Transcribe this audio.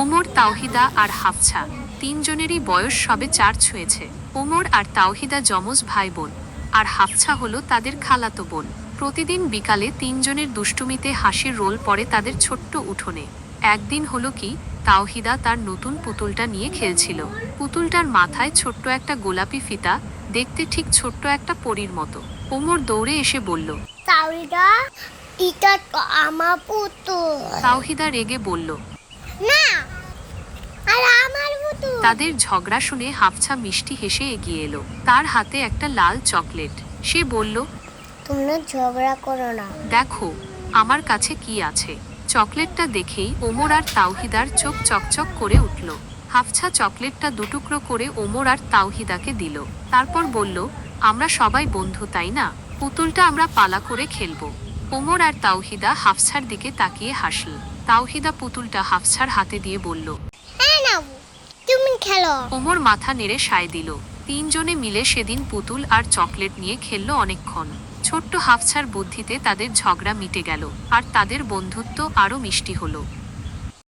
ওমর তাওহিদা আর হাফছা। তিনজনেরই বয়স সবে চার ছুঁয়েছে। ওমর আর তাওহিদা যমজ ভাই বোন আর হাফছা হলো তাদের খালাতো বোন। প্রতিদিন বিকালে তিনজনের দুষ্টুমিতে হাসির রোল পড়ে তাদের ছোট্ট উঠোনে। একদিন হলো কি তাওহিদা তার নতুন পুতুলটা নিয়ে খেলছিল। পুতুলটার মাথায় ছোট্ট একটা গোলাপি ফিতা দেখতে ঠিক ছোট্ট একটা পরীর মতো। ওমর দৌড়ে এসে বলল তাওহিদা এটা তো আমার পুতুল। তাওহিদা রেগে বলল না তাদের ঝগড়া শুনে হাফছা মিষ্টি হেসে এগিয়ে এলো। তার হাতে একটা লাল চকলেট। সে বলল তোমরা ঝগড়া করো না। দেখো আমার কাছে কি আছে? চকলেটটা দেখেই ওমর আর তাওহিদার চোখ চকচক করে উঠল। হাফছা চকলেটটা দুটুকরো করে ওমর আর তাওহিদাকে দিল। তারপর বলল আমরা সবাই বন্ধু তাই না? পুতুলটা আমরা পালা করে খেলব। ওমর আর তাওহিদা হাফছার দিকে তাকিয়ে হাসল। তাওহিদা পুতুলটা হাফছার হাতে দিয়ে বলল খেলো। ওমর মাথা নেড়ে সায় দিল। তিনজনে মিলে সেদিন পুতুল আর চকলেট নিয়ে খেলল অনেকক্ষণ। ছোট্ট হাফছার বুদ্ধিতে তাদের ঝগড়া মিটে গেল, আর তাদের বন্ধুত্ব আরও মিষ্টি হলো।